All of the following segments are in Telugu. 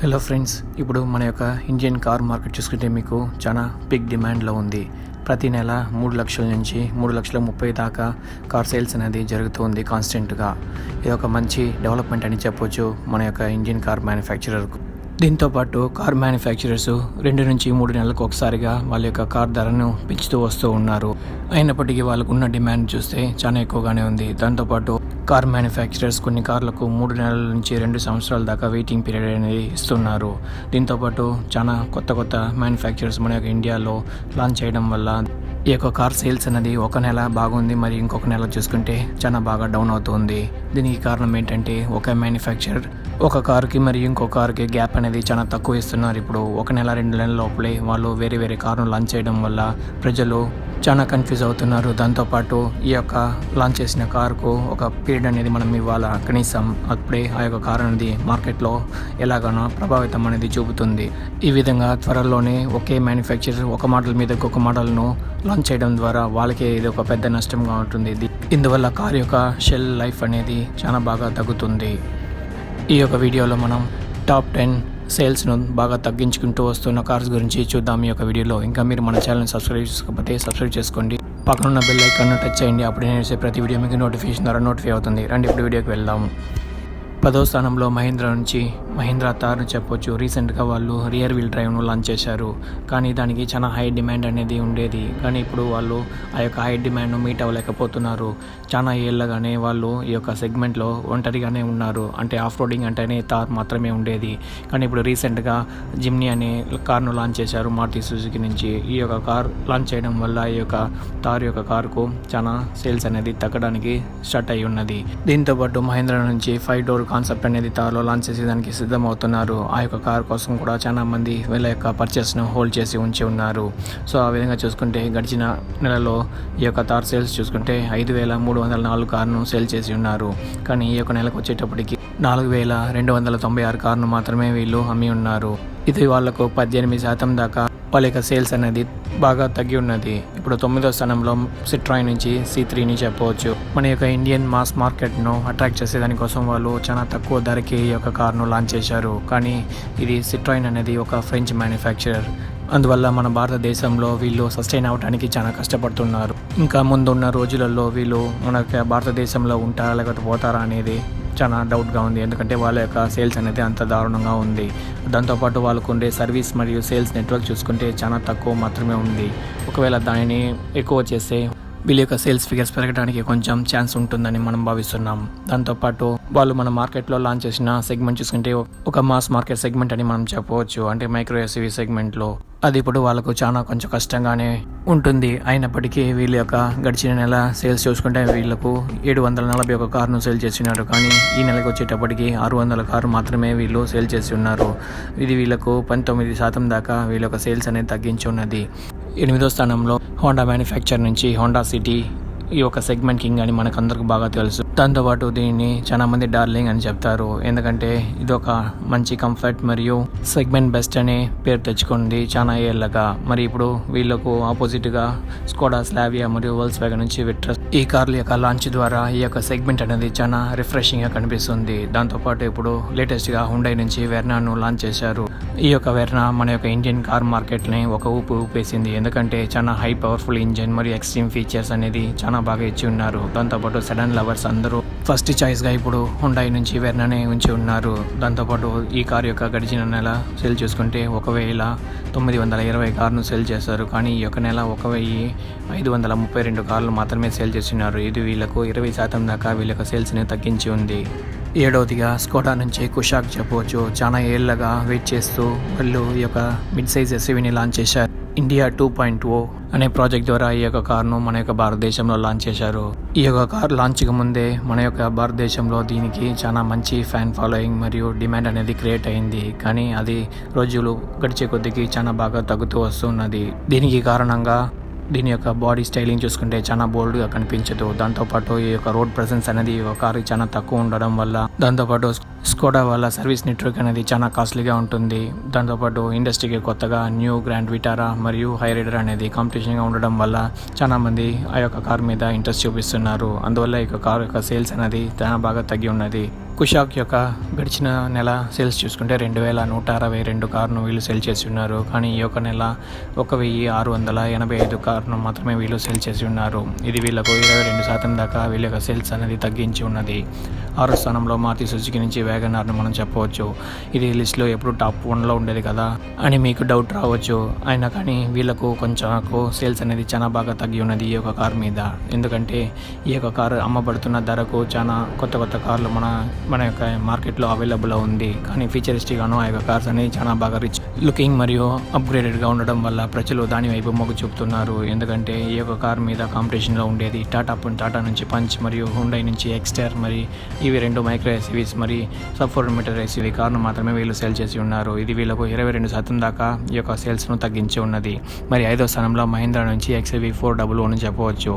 హలో ఫ్రెండ్స్ ఇప్పుడు మన యొక్క ఇండియన్ కార్ మార్కెట్ చూసుకుంటే మీకు చాలా బిగ్ డిమాండ్లో ఉంది. ప్రతి నెల మూడు లక్షల నుంచి మూడు లక్షల ముప్పై దాకా కార్ సేల్స్ అనేది జరుగుతుంది కాన్స్టెంట్గా ఇది ఒక మంచి డెవలప్మెంట్ అని చెప్పొచ్చు మన యొక్క ఇండియన్ కార్ మ్యానుఫ్యాక్చరర్కు దీంతో పాటు కార్ మ్యానుఫ్యాక్చరర్స్ రెండు నుంచి మూడు నెలలకు ఒకసారిగా వాళ్ళ యొక్క కార్ ధరను పెంచుతూ వస్తూ ఉన్నారు. అయినప్పటికీ వాళ్ళకు ఉన్న డిమాండ్ చూస్తే చాలా ఎక్కువగానే ఉంది. దాంతోపాటు కార్ మ్యానుఫ్యాక్చరర్స్ కొన్ని కార్లకు మూడు నెలల నుంచి రెండు సంవత్సరాల దాకా వెయిటింగ్ పీరియడ్ అనేది ఇస్తున్నారు. దీంతోపాటు చాలా కొత్త కొత్త మ్యానుఫ్యాక్చరర్స్ మన యొక్క ఇండియాలో లాంచ్ చేయడం వల్ల ఈ యొక్క కార్ సేల్స్ అనేది ఒక నెల బాగుంది మరి ఇంకొక నెల చూసుకుంటే చాలా బాగా డౌన్ అవుతుంది. దీనికి కారణం ఏంటంటే ఒక మ్యానుఫ్యాక్చరర్ ఒక కార్కి మరి ఇంకో కార్కి గ్యాప్ అనేది చాలా తక్కువ ఇస్తున్నారు. ఇప్పుడు ఒక నెల రెండు నెలల లోపలే వాళ్ళు వేరే వేరే కార్ను లాంచ్ చేయడం వల్ల ప్రజలు చాలా కన్ఫ్యూజ్ అవుతున్నారు. దాంతోపాటు ఈ యొక్క లాంచ్ చేసిన కారుకు ఒక పీరియడ్ అనేది మనం ఇవ్వాలా కనీసం అప్పుడే ఆ యొక్క కార్ అనేది మార్కెట్లో ఎలాగనో ప్రభావితం అనేది చూపుతుంది. ఈ విధంగా త్వరలోనే ఒకే మ్యానుఫ్యాక్చరర్ ఒక మోడల్ మీద ఇంకొక మోడల్ను లాంచ్ చేయడం ద్వారా వాళ్ళకే ఇది ఒక పెద్ద నష్టంగా ఉంటుంది. ఇది- ఇందువల్ల కార్ యొక్క షెల్ లైఫ్ అనేది చాలా బాగా తగ్గుతుంది. ఈ యొక్క వీడియోలో మనం టాప్ టెన్ సేల్స్ను బాగా తగ్గించుకుంటూ వస్తున్న కార్స్ గురించి చూద్దాం ఈ యొక్క వీడియోలో. ఇంకా మీరు మన ఛానల్ని సబ్స్క్రైబ్ చేసుకోకపోతే సబ్స్క్రైబ్ చేసుకోండి. పక్కనున్న బెల్ ఐకాన్ టచ్ చేయండి. అప్పుడు నేను చేసే ప్రతి వీడియో మీకు నోటిఫికేషన్ ద్వారా నోటిఫై అవుతుంది. రండి ఇప్పుడు వీడియోకి వెళ్దాం. పదో స్థానంలో మహేంద్ర నుంచి మహేంద్ర తార్ చెప్పొచ్చు. రీసెంట్గా వాళ్ళు రియర్ వీల్ డ్రైవ్ను లాంచ్ చేశారు. కానీ దానికి చాలా హై డిమాండ్ అనేది ఉండేది. కానీ ఇప్పుడు వాళ్ళు ఆ యొక్క హై డిమాండ్ను మీట్ అవ్వలేకపోతున్నారు. చాలా ఏళ్ళగానే వాళ్ళు ఈ యొక్క సెగ్మెంట్లో ఒంటరిగానే ఉన్నారు. అంటే ఆఫ్ రోడింగ్ అంటేనే తార్ మాత్రమే ఉండేది. కానీ ఇప్పుడు రీసెంట్గా జిమ్నీ అనే కార్ను లాంచ్ చేశారు. మారుతి సుజుకి నుంచి. ఈ యొక్క కార్ లాంచ్ చేయడం వల్ల ఈ యొక్క తార్ యొక్క కార్కు చాలా సేల్స్ అనేది తగ్గడానికి స్టార్ట్ అయి ఉన్నది దీంతో పాటు మహేంద్ర నుంచి ఫైవ్ డోర్ కాన్సెప్ట్ అనేది తారులో లాంచ్ చేసేదానికి సిద్ధమవుతున్నారు. ఆ యొక్క కార్ కోసం కూడా చాలా మంది వీళ్ళ యొక్క పర్చేస్ను హోల్డ్ చేసి ఉంచి ఉన్నారు. సో ఆ విధంగా చూసుకుంటే గడిచిన నెలలో ఈ యొక్క తార్ సేల్స్ చూసుకుంటే ఐదు వేల మూడు వందల నాలుగు కార్ను సేల్ చేసి ఉన్నారు. కానీ ఈ యొక్క నెలకు వచ్చేటప్పటికి నాలుగు వేల రెండు వందల తొంభై ఆరు కార్ను మాత్రమే వీళ్ళు అమ్మి ఉన్నారు. ఇది వాళ్ళకు పద్దెనిమిది శాతం దాకా వాళ్ళ యొక్క సేల్స్ అనేది బాగా తగ్గి ఉన్నది. ఇప్పుడు తొమ్మిదో స్థానంలో సిట్రాయ్ నుంచి సి త్రీని చెప్పవచ్చు. మన యొక్క ఇండియన్ మాస్ మార్కెట్ను అట్రాక్ట్ చేసే దానికోసం వాళ్ళు చాలా తక్కువ ధరకి ఈ యొక్క కార్ను లాంచ్ చేశారు. కానీ ఇది సిట్రాయిన్ అనేది ఒక ఫ్రెంచ్ మ్యానుఫ్యాక్చరర్. అందువల్ల మన భారతదేశంలో వీళ్ళు సస్టైన్ అవడానికి చాలా కష్టపడుతున్నారు. ఇంకా ముందున్న రోజులలో వీళ్ళు మన యొక్క భారతదేశంలో ఉంటారా లేకపోతే పోతారా అనేది చాలా డౌట్గా ఉంది. ఎందుకంటే వాళ్ళ యొక్క సేల్స్ అనేది అంత దారుణంగా ఉంది. దాంతోపాటు వాళ్ళకు ఉండే సర్వీస్ మరియు సేల్స్ నెట్వర్క్ చూసుకుంటే చాలా తక్కువ మాత్రమే ఉంది. ఒకవేళ దానిని ఎక్కువ చేస్తే వీళ్ళ యొక్క సేల్స్ ఫిగర్స్ పెరగడానికి కొంచెం ఛాన్స్ ఉంటుందని మనం భావిస్తున్నాం. దాంతోపాటు వాళ్ళు మన మార్కెట్లో లాంచ్ చేసిన సెగ్మెంట్ చూసుకుంటే ఒక మాస్ మార్కెట్ సెగ్మెంట్ అని మనం చెప్పవచ్చు. అంటే మైక్రో ఎస్యూవీ సెగ్మెంట్లో అది ఇప్పుడు వాళ్ళకు చాలా కొంచెం కష్టంగానే ఉంటుంది. అయినప్పటికీ వీళ్ళ యొక్క గడిచిన నెల సేల్స్ చూసుకుంటే వీళ్ళకు ఏడు వందల నలభై ఒక కారును సేల్ చేస్తున్నారు. కానీ ఈ నెలకు వచ్చేటప్పటికి ఆరు వందల కారు మాత్రమే వీళ్ళు సేల్ చేసి ఉన్నారు ఇది వీళ్ళకు పంతొమ్మిది శాతం దాకా వీళ్ళ యొక్క సేల్స్ అనేది తగ్గించి ఉన్నది. ఎనిమిదో స్థానంలో హోండా మ్యానుఫ్యాక్చర్ నుంచి హోండా సిటీ ఈ యొక్క సెగ్మెంట్ కింగ్ అని మనకు అందరికి బాగా తెలుసు. దాంతోపాటు దీన్ని చాలా మంది డార్లింగ్ అని చెప్తారు. ఎందుకంటే ఇది ఒక మంచి కంఫర్ట్ మరియు సెగ్మెంట్ బెస్ట్ అనే పేరు తెచ్చుకుంది చాలా ఏళ్ళగా. మరి ఇప్పుడు వీళ్ళకు ఆపోజిట్గా స్కోడా స్లావియా మరియు వల్స్ వ్యాగన్ నుంచి విట్రస్ ఈ కార్ల యొక్క లాంచ్ ద్వారా ఈ యొక్క సెగ్మెంట్ అనేది చాలా రిఫ్రెషింగ్గా కనిపిస్తుంది. దాంతోపాటు ఇప్పుడు లేటెస్ట్గా హుండై నుంచి వెర్నాను లాంచ్ చేశారు. ఈ యొక్క వెర్నా మన యొక్క ఇండియన్ కార్ మార్కెట్ని ఒక ఊపు ఊపేసింది. ఎందుకంటే చాలా హై పవర్ఫుల్ ఇంజిన్ మరియు ఎక్స్ట్రీమ్ ఫీచర్స్ అనేది చాలా బాగా ఇచ్చి ఉన్నారు. దాంతోపాటు సడన్ లవర్స్ అందరూ ఫస్ట్ చాయిస్గా ఇప్పుడు హుండాయి నుంచి వెర్నానే ఉంచి ఉన్నారు. దాంతోపాటు ఈ కారు యొక్క గడిచిన నెల సేల్ చూసుకుంటే ఒక వేల తొమ్మిది వందల ఇరవై కార్ను సేల్ చేశారు. కానీ ఈ యొక్క నెల ఒక వెయ్యి ఐదు వందల ముప్పై రెండు కార్లు మాత్రమే సేల్ చేస్తున్నారు. ఇది వీళ్ళకు ఇరవై శాతం దాకా వీళ్ళ యొక్క సేల్స్ని తగ్గించి ఉంది. ఏడవదిగా స్కోడా నుంచి కుషాక్ చెప్పవచ్చు. చాలా ఏళ్ళగా వెయిట్ చేస్తూ వాళ్ళు ఈ యొక్క మిడ్ సైజ్ ఎస్యూవీని లాంచ్ చేశారు. ఇండియా టూ పాయింట్ ఓ అనే ప్రాజెక్ట్ ద్వారా ఈ యొక్క కార్ను మన యొక్క భారతదేశంలో లాంచ్ చేశారు. ఈ యొక్క కార్ లాంచ్కి ముందే మన యొక్క భారతదేశంలో దీనికి చాలా మంచి ఫ్యాన్ ఫాలోయింగ్ మరియు డిమాండ్ అనేది క్రియేట్ అయింది. కానీ అది రోజులు గడిచే కొద్దికి చాలా బాగా తగ్గుతూ వస్తున్నది. దీనికి కారణంగా దీని యొక్క బాడీ స్టైలింగ్ చూసుకుంటే చాలా బోల్డ్గా కనిపించదు. దాంతోపాటు ఈ యొక్క రోడ్ ప్రజెన్స్ అనేది ఈ యొక్క కారు చాలా తక్కువ ఉండడం వల్ల దాంతోపాటు స్కోడా వల్ల సర్వీస్ నెట్వర్క్ అనేది చాలా కాస్ట్లీగా ఉంటుంది. దాంతోపాటు ఇండస్ట్రీకి కొత్తగా న్యూ గ్రాండ్ విటారా మరియు హై రైడర్ అనేది కాంపిటీషన్గా ఉండడం వల్ల చాలామంది ఆ యొక్క కార్ మీద ఇంట్రెస్ట్ చూపిస్తున్నారు. అందువల్ల ఈ యొక్క కార్ యొక్క సేల్స్ అనేది చాలా బాగా తగ్గి ఉన్నది. కుషాక్ యొక్క గడిచిన నెల సేల్స్ చూసుకుంటే రెండు వేల నూట అరవై రెండు కార్ను వీళ్ళు సేల్ చేసి ఉన్నారు కానీ ఈ యొక్క నెల ఒక వెయ్యి ఆరు వందల ఎనభై ఐదు కార్ను మాత్రమే వీళ్ళు సేల్ చేసి ఉన్నారు. ఇది వీళ్ళకు ఇరవై రెండు శాతం దాకా వీళ్ళ యొక్క సేల్స్ అనేది తగ్గించి ఉన్నది. ఆరో స్థానంలో మారుతి సుజుకి నుంచి వ్యాగనార్ను మనం చెప్పవచ్చు. ఇది లిస్ట్లో ఎప్పుడు టాప్ వన్లో ఉండేది కదా అని మీకు డౌట్ రావచ్చు. అయినా కానీ వీళ్ళకు కొంచెం సేల్స్ అనేది చాలా బాగా తగ్గి ఉన్నది ఈ యొక్క కార్ మీద. ఎందుకంటే ఈ యొక్క కారు అమ్మబడుతున్న ధరకు చాలా కొత్త కొత్త కార్లు మన మన యొక్క మార్కెట్లో అవైలబుల్ ఉంది. కానీ ఫీచరిస్టిక్గాను ఆ యొక్క కార్స్ అనేవి చాలా బాగా రిచ్ లుకింగ్ మరియు అప్గ్రేడెడ్గా ఉండడం వల్ల ప్రజలు దాని వైపు మొగ్గు చూపుతున్నారు. ఎందుకంటే ఈ యొక్క కార్ మీద కాంపిటీషన్లో ఉండేది. టాటా టాటా నుంచి పంచ్ మరియు హుండై నుంచి ఎక్స్టర్ మరి ఇవి రెండు మైక్రో ఎస్యూవీస్ మరి సబ్ ఫోర్ మీటర్ ఎస్యూవీ కార్ను మాత్రమే వీళ్ళు సేల్ చేసి ఉన్నారు. ఇది వీళ్ళకు ఇరవై రెండు శాతం దాకా ఈ యొక్క సేల్స్ను తగ్గించి ఉన్నది. మరి ఐదో స్థానంలో మహీంద్రా నుంచి ఎక్స్వీ ఫోర్ డబుల్ అని చెప్పవచ్చు.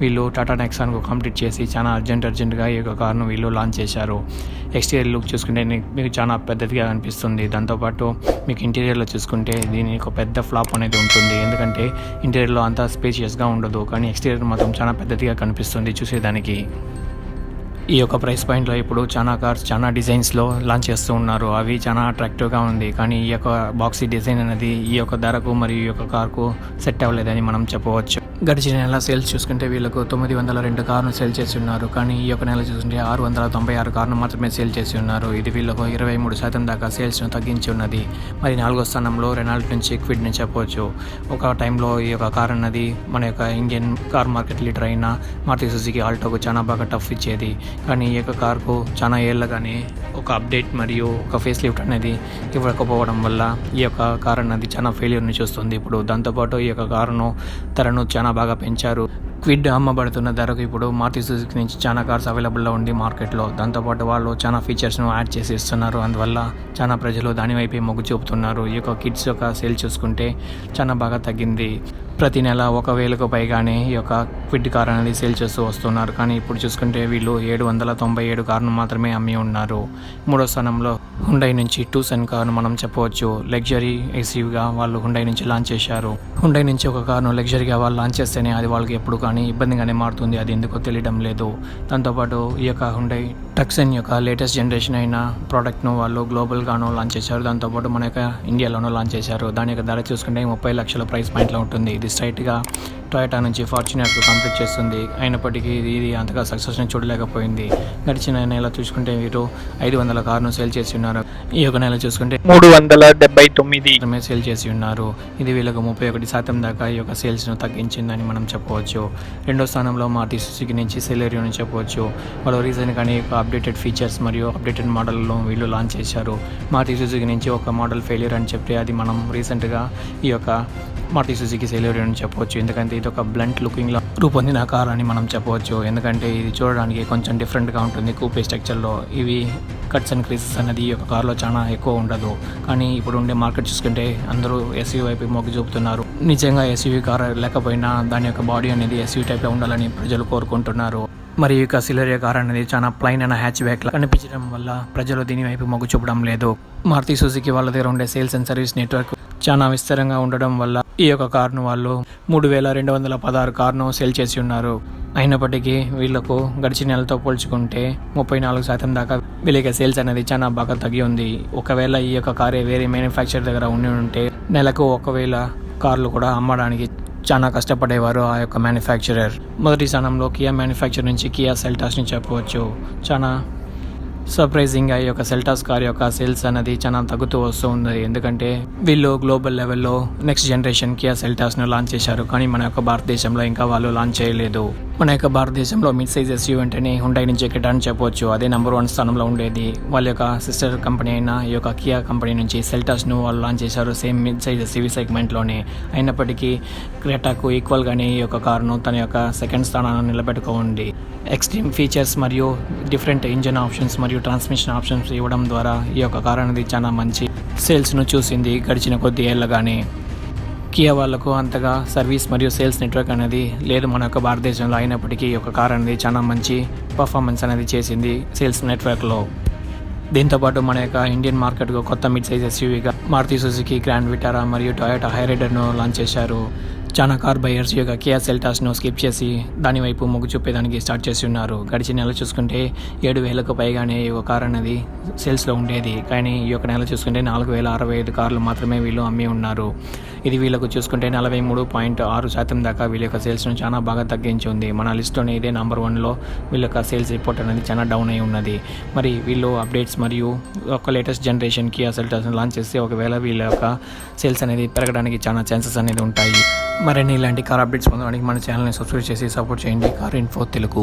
వీళ్ళు టాటా నెక్సాన్కు కంప్లీట్ చేసి చాలా అర్జెంట్ అర్జెంట్గా ఈ యొక్క కార్ను వీళ్ళు లాంచ్ చేశారు. ఎక్స్టీరియర్ లుక్ చూసుకుంటే మీకు చాలా పెద్దదిగా అనిపిస్తుంది. దాంతోపాటు మీకు ఇంటి ఇంటీరియర్లో చూసుకుంటే దీని ఒక పెద్ద ఫ్లాప్ అనేది ఉంటుంది. ఎందుకంటే ఇంటీరియర్లో అంతా స్పేషియస్గా ఉండదు. కానీ ఎక్స్టీరియర్ మాత్రం చాలా పెద్దదిగా కనిపిస్తుంది చూసేదానికి. ఈ యొక్క ప్రైస్ పాయింట్లో ఇప్పుడు చాలా కార్స్ చాలా డిజైన్స్లో లాంచ్ చేస్తూ ఉన్నారు. అవి చాలా అట్రాక్టివ్గా ఉంది. కానీ ఈ యొక్క బాక్సీ డిజైన్ అనేది ఈ యొక్క ధరకు మరియు ఈ యొక్క కార్కు సెట్ అవ్వలేదని మనం చెప్పవచ్చు. గడిచిన నెల సేల్స్ చూసుకుంటే వీళ్ళకు తొమ్మిది వందల రెండు కార్ను సేల్ చేసి ఉన్నారు. కానీ ఈ యొక్క నెల చూసుకుంటే ఆరు వందల తొంభై ఆరు కార్ను మాత్రమే సేల్ చేసి ఉన్నారు. ఇది వీళ్ళకు ఇరవై మూడు శాతం దాకా సేల్స్ను తగ్గించి ఉన్నది. మరి నాలుగో స్థానంలో రెనాల్ట్ నుంచి క్విడ్ నుంచి చెప్పవచ్చు. ఒక టైంలో ఈ యొక్క కార్ అన్నది మన యొక్క ఇండియన్ కార్ మార్కెట్ లీడర్ అయిన మారుతి సుజుకి ఆల్టోకు చాలా బాగా టఫ్ ఇచ్చేది. కానీ ఈ యొక్క కార్కు చాలా ఏళ్ళగానే ఒక అప్డేట్ మరియు ఒక ఫేస్ లిఫ్ట్ అనేది ఇవ్వకపోవడం వల్ల ఈ యొక్క కార్ అన్నది చాలా ఫెయిల్యూర్ని చూస్తుంది. ఇప్పుడు దాంతోపాటు ఈ యొక్క కారును ధరను చాలా చాలా బాగా పెంచారు. క్విడ్ అమ్మబడుతున్న ధరకు ఇప్పుడు మారుతి సుజుకి నుంచి చాలా కార్స్ అవైలబుల్లో ఉంది మార్కెట్లో. దాంతోపాటు వాళ్ళు చాలా ఫీచర్స్ను యాడ్ చేసి ఇస్తున్నారు అందువల్ల చాలా ప్రజలు దానివైపే మొగ్గు చూపుతున్నారు. ఈ యొక్క కిడ్స్ యొక్క సేల్ చూసుకుంటే చాలా బాగా తగ్గింది. ప్రతి నెల ఒక వేలకు పైగానే ఈ యొక్క క్విడ్ కార్ అనేది సేల్ చేస్తూ వస్తున్నారు. కానీ ఇప్పుడు చూసుకుంటే వీళ్ళు ఏడు వందల తొంభై ఏడు కార్ను మాత్రమే అమ్మి ఉన్నారు. మూడో స్థానంలో హుండై నుంచి టూసన్ కార్ను మనం చెప్పవచ్చు. లగ్జరీ ఎస్యూగా వాళ్ళు హుండై నుంచి లాంచ్ చేశారు. హుండై నుంచి ఒక కార్ను లగ్జరీగా వాళ్ళు లాంచ్ చేస్తేనే అది వాళ్ళకి ఎప్పుడు కానీ ఇబ్బందిగానే మారుతుంది. అది ఎందుకో తెలియడం లేదు. దాంతోపాటు ఈ యొక్క హుండై టక్సన్ యొక్క లేటెస్ట్ జనరేషన్ అయిన ప్రోడక్ట్ను వాళ్ళు గ్లోబల్గాను లాంచ్ చేశారు. దాంతోపాటు మన యొక్క ఇండియాలోనూ లాంచ్ చేశారు. దాని యొక్క ధర చూసుకుంటే ముప్పై లక్షల ప్రైస్ పాయింట్లో ఉంటుంది. ఇది స్ట్రైట్గా టొయోటా నుంచి ఫార్చునర్కు కంప్లీట్ చేస్తుంది. అయినప్పటికీ ఇది ఇది అంతగా సక్సెస్ని చూడలేకపోయింది. గడిచిన నెల చూసుకుంటే వీరు ఐదు వందల కార్ను సేల్ చేసి ఉన్నారు. ఈ యొక్క నెల చూసుకుంటే మూడు వందల డెబ్బై తొమ్మిది. సేల్ చేసి ఉన్నారు. ఇది వీళ్ళకు ముప్పై ఒకటి శాతం దాకా ఈ యొక్క సేల్స్ను తగ్గించిందని మనం చెప్పవచ్చు. రెండో స్థానంలో మారుతి సుజుకి నుంచి సెలేరియో అని చెప్పవచ్చు. వాళ్ళు రీజన్ కానీ అప్డేటెడ్ ఫీచర్స్ మరియు అప్డేటెడ్ మోడల్లో వీళ్ళు లాంచ్ చేశారు. మారుతి సుజుకి నుంచి ఒక మోడల్ ఫెయిల్యూర్ అని చెప్పి అది మనం రీసెంట్గా ఈ యొక్క మారుతి సుజుకి ఫెయిల్యూర్ అని చెప్పవచ్చు. ఎందుకంటే ఇది ఒక బ్లంట్ లుకింగ్లో రూపొందిన కార్ అని మనం చెప్పవచ్చు. ఎందుకంటే ఇది చూడడానికి కొంచెం డిఫరెంట్గా ఉంటుంది. కూపే స్ట్రక్చర్లో ఇవి కట్స్ అండ్ క్రీసెస్ అనేది ఈ యొక్క కార్లో చాలా ఎక్కువ ఉండదు. కానీ ఇప్పుడు ఉండే మార్కెట్ చూసుకుంటే అందరూ ఎస్యూ వైపు మొగ్గు చూపుతున్నారు. నిజంగా ఎస్యూవీ కార్ లేకపోయినా దాని యొక్క బాడీ అనేది ఎస్యూ టైప్లో ఉండాలని ప్రజలు కోరుకుంటున్నారు. మరి ఈ యొక్క సిలరియా కార్ అనేది చాలా ప్లైన్ అయిన హ్యాచ్ బ్యాక్ కనిపించడం వల్ల ప్రజలు దీని వైపు మొగ్గు చూపడం లేదు. మారుతి సుజుకి వాళ్ళ దగ్గర ఉండే సేల్స్ అండ్ సర్వీస్ నెట్వర్క్ చాలా విస్తారంగా ఉండడం వల్ల ఈ యొక్క కార్ను వాళ్ళు మూడు వేల రెండు వందల పదహారు కార్ను సేల్ చేసి ఉన్నారు. అయినప్పటికీ వీళ్ళకు గడిచిన నెలతో పోల్చుకుంటే ముప్పై నాలుగు శాతం దాకా వీళ్ళకి సేల్స్ అనేది చాలా బాగా తగ్గి ఉంది. ఒకవేళ ఈ యొక్క కారే వేరే మ్యానుఫ్యాక్చర్ దగ్గర ఉండి ఉంటే నెలకు ఒకవేళ కార్లు కూడా అమ్మడానికి చాలా కష్టపడేవారు ఆ యొక్క మ్యానుఫ్యాక్చరర్ మొదటి స్థానంలో కియా మ్యానుఫ్యాక్చర్ నుంచి కియా సెల్టాస్ని చెప్పవచ్చు. చాలా సర్ప్రైజింగ్ ఈ యొక్క సెల్టాస్ కార్ యొక్క సేల్స్ అనేది చాలా తగ్గుతూ వస్తూ ఉంది ఎందుకంటే వీళ్ళు గ్లోబల్ లెవెల్లో నెక్స్ట్ జనరేషన్ కియా సెల్టాస్ను లాంచ్ చేశారు. కానీ మన యొక్క భారతదేశంలో ఇంకా వాళ్ళు లాంచ్ చేయలేదు. మన యొక్క భారతదేశంలో మిడ్ సైజ్ ఎస్యూ వెంటనే హుండై నుంచి ఎక్కడా అని చెప్పవచ్చు. అదే నెంబర్ వన్ స్థానంలో ఉండేది. వాళ్ళ యొక్క సిస్టర్ కంపెనీ అయిన ఈ యొక్క కియా కంపెనీ నుంచి సెల్టాస్ను వాళ్ళు లాంచ్ చేశారు సేమ్ మిడ్ సైజ్ ఎస్యూవీ సెగ్మెంట్లోనే అయినప్పటికీ క్రెటాకు ఈక్వల్గానే ఈ యొక్క కారును తన యొక్క సెకండ్ స్థానాన్ని నిలబెట్టుకోండి. ఎక్స్ట్రీమ్ ఫీచర్స్ మరియు డిఫరెంట్ ఇంజన్ ఆప్షన్స్ మరియు ట్రాన్స్మిషన్ ఆప్షన్స్ ఇవ్వడం ద్వారా ఈ యొక్క కార్ అనేది చాలా మంచి సేల్స్ను చూసింది గడిచిన కొద్ది ఏళ్ళగానే కియా వాళ్ళకు అంతగా సర్వీస్ మరియు సేల్స్ నెట్వర్క్ అనేది లేదు. మన యొక్క భారతదేశంలో అయినప్పటికీ ఒక కార్ అనేది చాలా మంచి పర్ఫార్మెన్స్ అనేది చేసింది సేల్స్ నెట్వర్క్లో. దీంతోపాటు మన యొక్క ఇండియన్ మార్కెట్కు కొత్త మిడ్ సైజ్ ఎస్యూవీగా మారుతి సుజుకి గ్రాండ్ విటారా మరియు టొయోటా హైరైడర్ను లాంచ్ చేశారు. చాలా కార్ బయర్స్ యొక్క కియా సెల్టాస్ను స్కిప్ చేసి దాని వైపు మొగ్గు చూపేదానికి స్టార్ట్ చేసి ఉన్నారు. గడిచిన నెల చూసుకుంటే ఏడు వేలకు పైగానే ఈ కార్ అనేది సేల్స్లో ఉండేది. కానీ ఈ యొక్క నెల చూసుకుంటే నాలుగు వేల అరవై ఐదు కార్లు మాత్రమే వీళ్ళు అమ్మి ఉన్నారు. ఇది వీళ్ళకు చూసుకుంటే నలభై మూడు పాయింట్ ఆరు శాతం దాకా వీళ్ళ యొక్క సేల్స్ను చాలా బాగా తగ్గించి ఉంది మన లిస్టులోనే ఇదే నెంబర్ వన్లో వీళ్ళ యొక్క సేల్స్ రిపోర్ట్ అనేది చాలా డౌన్ అయి ఉన్నది. మరి వీళ్ళు అప్డేట్స్ మరియు ఒక లేటెస్ట్ జనరేషన్ కియా సెల్టాస్ను లాంచ్ చేస్తే ఒకవేళ వీళ్ళ యొక్క సేల్స్ అనేది పెరగడానికి చాలా ఛాన్సెస్ అనేది ఉంటాయి. మరిన్ని ఇలాంటి కార్ అప్డేట్స్ పొందడానికి మన ఛానల్ని సబ్స్క్రైబ్ చేసి సపోర్ట్ చేయండి. Car info Telugu